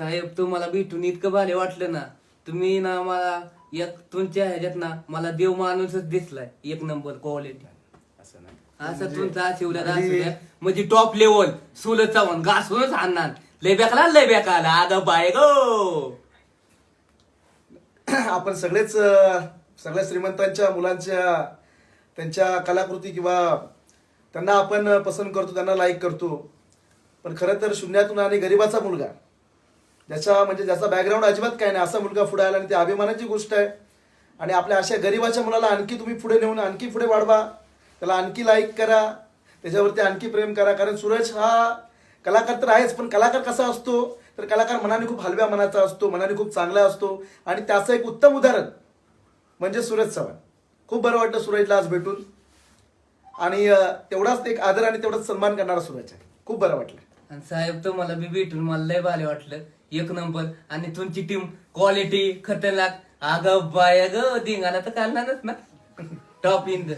साहेब तुम्हाला भेटून इतकं भारी वाटलं ना. तुम्ही ना मला एक तुमच्या ह्याच्यात ना मला देव माणूसच दिसलाय एक नंबर क्वालिटी असं नाही. असं तुमचा द्या. म्हणजे टॉप लेवल सुल चव्हाण घासूनच आणणार. लय बेकला लय बेकाला अगं बाय गो. आपण सगळेच अं, सगळ्या श्रीमंतांच्या मुलांच्या त्यांच्या कलाकृती किंवा त्यांना आपण पसंत करतो त्यांना लाईक करतो. पण खरं तर शून्यातून आणि गरीबाचा मुलगा. ज्याचा म्हणजे ज्याचा बॅकग्राऊंड अजिबात काय नाही. असा मुलगा पुढे आला आणि ती अभिमानाची गोष्ट आहे. आणि आपल्या अशा गरीबाच्या मुलाला आणखी तुम्ही पुढे नेऊन आणखी पुढे वाढवा. त्याला आणखी लाईक करा. त्याच्यावरती आणखी प्रेम करा. कारण सूरज हा कलाकार तर आहेच पण कलाकार कसा असतो? तर कलाकार मनाने खूप हलव्या मनाचा असतो मनाने खूप चांगला असतो. आणि त्याचं एक उत्तम उदाहरण म्हणजे सूरज चव्हाण. खूप बरं वाटतं सूरजला आज भेटून. आणि तेवढाच एक आदर आणि तेवढाच सन्मान करणारा सूरज आहे. खूप बरं वाटलं. आणि साहेब तुम्हाला बी भेटून मला लय भारी वाटलं. एक नंबर. आणि तुमची टीम क्वालिटी खतरनाक. अगं बाय ग दिंगाला तर काढणारच ना. Top in the